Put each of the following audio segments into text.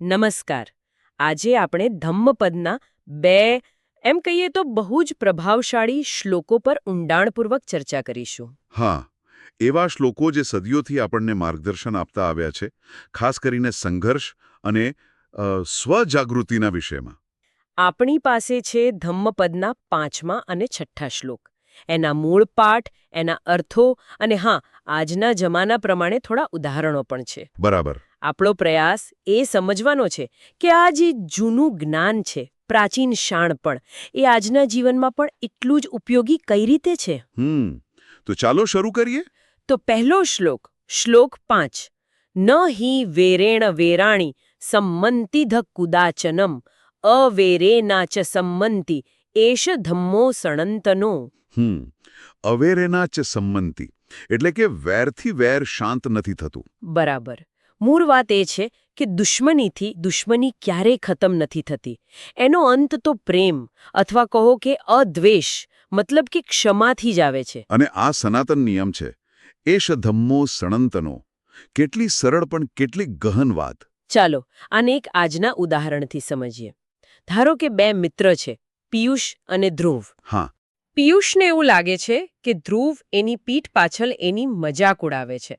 નમસ્કાર. આજે આપણે ધમ્મપદના બે એમ કહીએ તો બહુ જ પ્રભાવશાળી શ્લોકો પર ઊંડાણપૂર્વક ચર્ચા કરીશું. હા એવા શ્લોકો જે સદીઓથી આપણને માર્ગદર્શન આપતા આવ્યા છે ખાસ કરીને સંઘર્ષ અને સ્વજાગૃતિના વિષયમાં. આપણી પાસે છે ધમ્મપદના પાંચમા અને છઠ્ઠા શ્લોક. એના મૂળ પાઠ એના અર્થો અને હા આજના જમાના પ્રમાણે થોડા ઉદાહરણો પણ છે. બરાબર. આપણો પ્રયાસ એ સમજવાનો છે કે આ જે જૂનું જ્ઞાન છે પ્રાચીન શાણપણ એ આજના જીવનમાં પણ એટલું જ ઉપયોગી કઈ રીતે છે? હમ તો ચાલો શરૂ કરીએ? તો પહેલો શ્લોક શ્લોક પાંચ ન હિ વેરેણ વેરાણી સંમંતિધ કુદાચનમ અવેરેના ચ સંમંતિ એશ ધમ્મો સણંતનો. હમ અવેરેના ચ સંમંતિ એટલે કે વેરથી વેર શાંત નથી થતું. બરાબર. મૂળ વાત એ છે કે દુશ્મનીથી દુશ્મની ક્યારેય ખતમ નથી થતી. એનો અંત તો પ્રેમ અથવા કહો કે અદ્વેષ મતલબ કે ક્ષમાથી જ આવે છે. અને આ સનાતન નિયમ છે. એશ ધમ્મો સણંતનો. કેટલી સરળ પણ કેટલી ગહન વાત. ચાલો આને એક આજના ઉદાહરણથી સમજીએ. ધારો કે બે મિત્ર છે પિયુષ અને ધ્રુવ. હા. પિયુષને એવું લાગે છે કે ધ્રુવ એની પીઠ પાછળ એની મજાક ઉડાવે છે.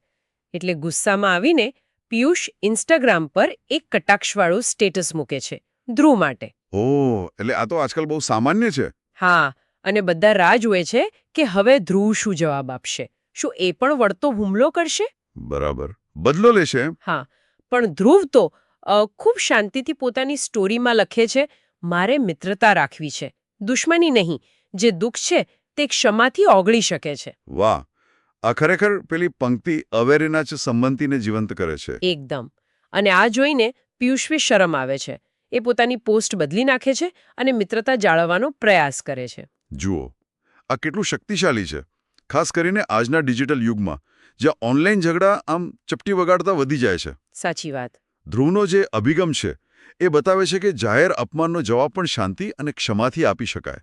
એટલે ગુસ્સામાં આવીને પિયુષ ઇન્સ્ટાગ્રામ પર એક કટાક્ષવાળું સ્ટેટસ મૂકે છે ધ્રુવ માટે. ઓ એટલે આ તો આજકાલ બહુ સામાન્ય છે. હા અને બધા રાહ જુએ છે કે હવે ધ્રુવ શું જવાબ આપશે. શું એ પણ વળતો હુમલો કરશે? બરાબર. બદલો લેશે હા પણ ધ્રુવ તો ખૂબ શાંતિથી પોતાની સ્ટોરીમાં લખે છે મારે મિત્રતા રાખવી છે. દુશ્મની નહીં. જે દુઃખ છે તે ક્ષમાથી ઓગળી શકે છે. વાહ. આ ખરેખર પેલી પંક્તિ અવેરેના જ સંમંતિને જીવંત કરે છે. એકદમ. અને આ જોઈને પિયુષવી શરમ આવે છે. એ પોતાની પોસ્ટ બદલી નાખે છે અને મિત્રતા જાળવવાનો પ્રયાસ કરે છે. જુઓ આ કેટલું શક્તિશાળી છે. ખાસ કરીને આજના ડિજિટલ યુગમાં જ્યાં ઓનલાઈન ઝઘડા આમ ચપટી વગાડતા વધી જાય છે. સાચી વાત. ધ્રુવનો જે અભિગમ છે એ બતાવે છે કે જાહેર અપમાનનો જવાબ પણ શાંતિ અને ક્ષમાથી આપી શકાય.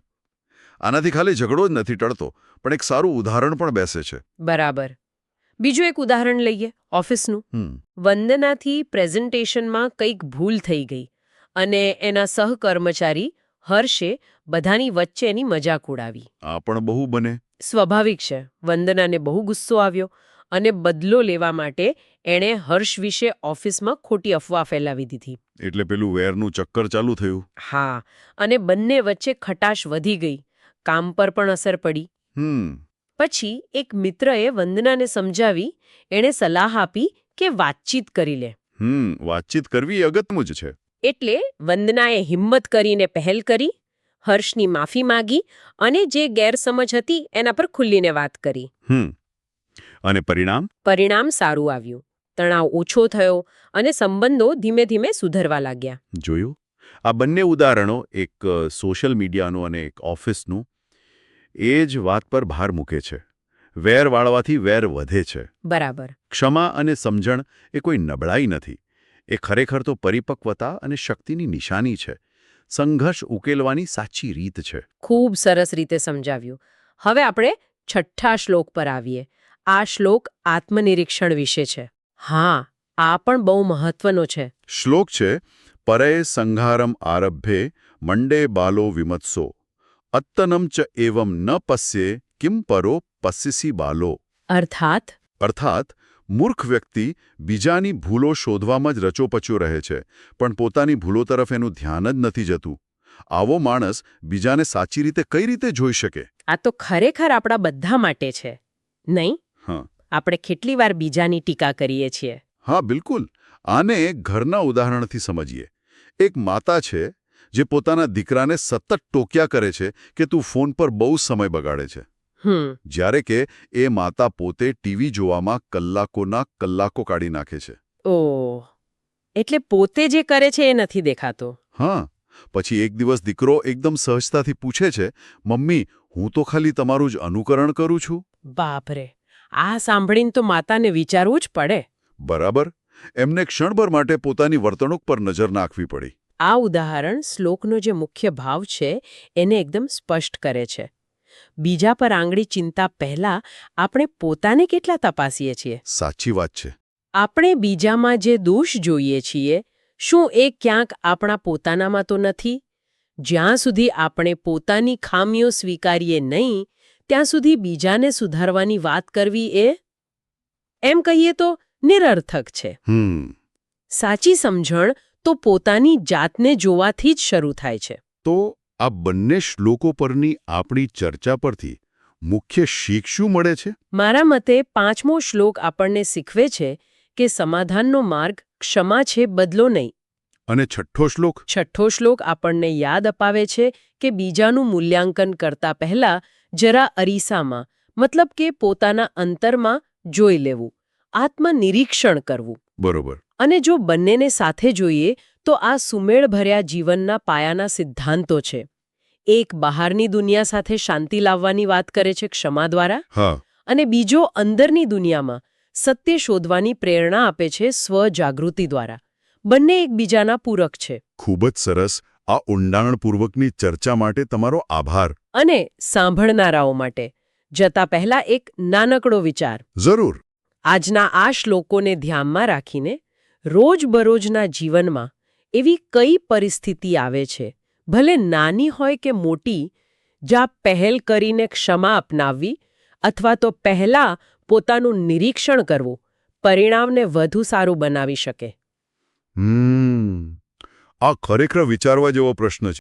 આનાથી ખાલી ઝઘડો જ નથી ટળતો પણ એક સારું ઉદાહરણ પણ બેસે છે. બરાબર. બીજું એક ઉદાહરણ લઈએ ઓફિસનું. વંદનાથી પ્રેઝન્ટેશનમાં કંઈક ભૂલ થઈ ગઈ અને એના સહકર્મચારી હર્ષે બધાની વચ્ચે એની મજાક ઉડાવી. આ પણ બહુ બને. સ્વાભાવિક છે વંદનાને બહુ ગુસ્સો આવ્યો અને બદલો લેવા માટે એણે હર્ષ વિશે ઓફિસમાં ખોટી અફવા ફેલાવી દીધી. એટલે પેલું વેરનું ચક્કર ચાલુ થયું? હા અને બંને વચ્ચે ખટાશ વધી ગઈ. કામ પર પણ અસર પડી. પછી એક મિત્રએ વંદનાને સમજાવી એણે સલાહ આપી કે વાતચીત કરી લે. વાતચીત કરવી અગત્યનું જ છે. એટલે વંદનાએ હિંમત કરીને પહેલ કરી હર્ષની માફી માગી અને જે ગેરસમજ હતી એના પર ખુલ્લીને વાત કરી. હમ. અને પરિણામ? પરિણામ સારું આવ્યું. તણાવ ઓછો થયો અને સંબંધો ધીમે ધીમે સુધરવા લાગ્યા. જોયું? આ બંને ઉદાહરણો એક સોશિયલ મીડિયાનું અને એક ઓફિસનું એ જ વાત પર ભાર મૂકે છે. વેર વાળવાથી વેર વધે છે. બરાબર. ક્ષમા અને સમજણ એ કોઈ નબળાઈ નથી. એ ખરેખર તો પરિપક્વતા અને શક્તિની નિશાની છે. સંઘર્ષ ઉકેલવાની સાચી રીત છે. ખૂબ સરસ રીતે સમજાવ્યું. હવે આપણે છઠ્ઠા શ્લોક પર આવીએ. આ શ્લોક આત્મનિરીક્ષણ વિશે છે. હા આ પણ બહુ મહત્વનો છે. શ્લોક છે પરે સંઘારમ આરભ્યે મંડે બાલો વિમત્સો. અત્તનમ ચ એવમ ન પસ્યે કિમ પરો પસ્યસી બાલો અર્થાત અર્થાત મૂર્ખ વ્યક્તિ બીજાની ભૂલો શોધવામાં જ રચોપચો રહે છે પણ પોતાની ભૂલો તરફ એનું ધ્યાન જ નથી જતું આવો માણસ બીજાને સાચી રીતે કઈ રીતે જોઈ શકે આ તો ખરેખર આપણા બધા માટે છે નહીં હા આપણે કેટલી વાર બીજાની ટીકા કરીએ છીએ હા બિલકુલ આને ઘરના ઉદાહરણથી સમજીએ એક માતા છે જે પોતાના દીકરાને સતત ટોક્યા કરે છે કે તું ફોન પર બહુ સમય બગાડે છે. જ્યારે કે એ માતા પોતે ટીવી જોવામાં કલાકોના કલાકો કાઢી નાખે છે. ઓ એટલે પોતે જે કરે છે એ નથી દેખાતો? હા. પછી એક દિવસ દીકરો એકદમ સહજતાથી પૂછે છે મમ્મી હું તો ખાલી તમારું જ અનુકરણ કરું છું? બાપરે. આ સાંભળીને તો માતાને વિચારવું જ પડે. બરાબર. એમને ક્ષણભર માટે પોતાની વર્તણૂક પર નજર નાખવી પડી. આ ઉદાહરણ શ્લોકનો જે મુખ્ય ભાવ છે એને એકદમ સ્પષ્ટ કરે છે. બીજા પર આંગળી ચિંતા પહેલા આપણે પોતાને કેટલા તપાસીએ છીએ? સાચી વાત છે. આપણે બીજામાં જે દોષ જોઈએ છીએ શું એ ક્યાંક આપણા પોતાનામાં તો નથી? જ્યાં સુધી આપણે પોતાની ખામીઓ સ્વીકારીએ નહીં ત્યાં સુધી બીજાને સુધારવાની વાત કરવી એ એમ કહીએ તો નિરર્થક છે. સાચી સમજણ તો પોતાની જાતને જોવાથી જ શરૂ થાય છે. તો આ બંને શ્લોકો પરની આપણી ચર્ચા પરથી મુખ્ય શીખ શું મળે છે? મારા મતે પાંચમો શ્લોક આપણને શીખવે છે કે સમાધાનનો માર્ગ ક્ષમા છે બદલો નહીં. અને છઠ્ઠો શ્લોક? છઠ્ઠો શ્લોક આપણને યાદ અપાવે છે કે બીજાનું મૂલ્યાંકન કરતા પહેલા જરા અરીસામાં મતલબ કે પોતાના અંતરમાં જોઈ લેવું આત્મનિરીક્ષણ કરવું. બરોબર. અને જો બંનેને સાથે જોઈએ તો આ સુમેળભર્યા જીવનના પાયાના સિદ્ધાંતો છે. એક બહારની દુનિયા સાથે શાંતિ લાવવાની વાત કરે છે ક્ષમા દ્વારા અને બીજો અંદરની દુનિયામાં સત્ય શોધવાની પ્રેરણા આપે છે સ્વજાગૃતિ દ્વારા. બંને એકબીજાના પૂરક છે. ખૂબ જ સરસ. આ ઊંડાણપૂર્વકની ચર્ચા માટે તમારો આભાર. અને સાંભળનારાઓ માટે. જતા પહેલા એક નાનકડો વિચાર. જરૂર. આજના આ શ્લોકોને ધ્યાનમાં રાખીને રોજબરોજના જીવનમાં એવી કઈ પરિસ્થિતિ આવે છે, ભલે નાની હોય કે મોટી જ્યાં પહેલ કરીને ક્ષમા અપનાવવી અથવા તો પહેલા પોતાનું નિરીક્ષણ કરવું, પરિણામને વધુ સારું બનાવી શકે? આ ખરેખર વિચારવા જેવો પ્રશ્ન છે.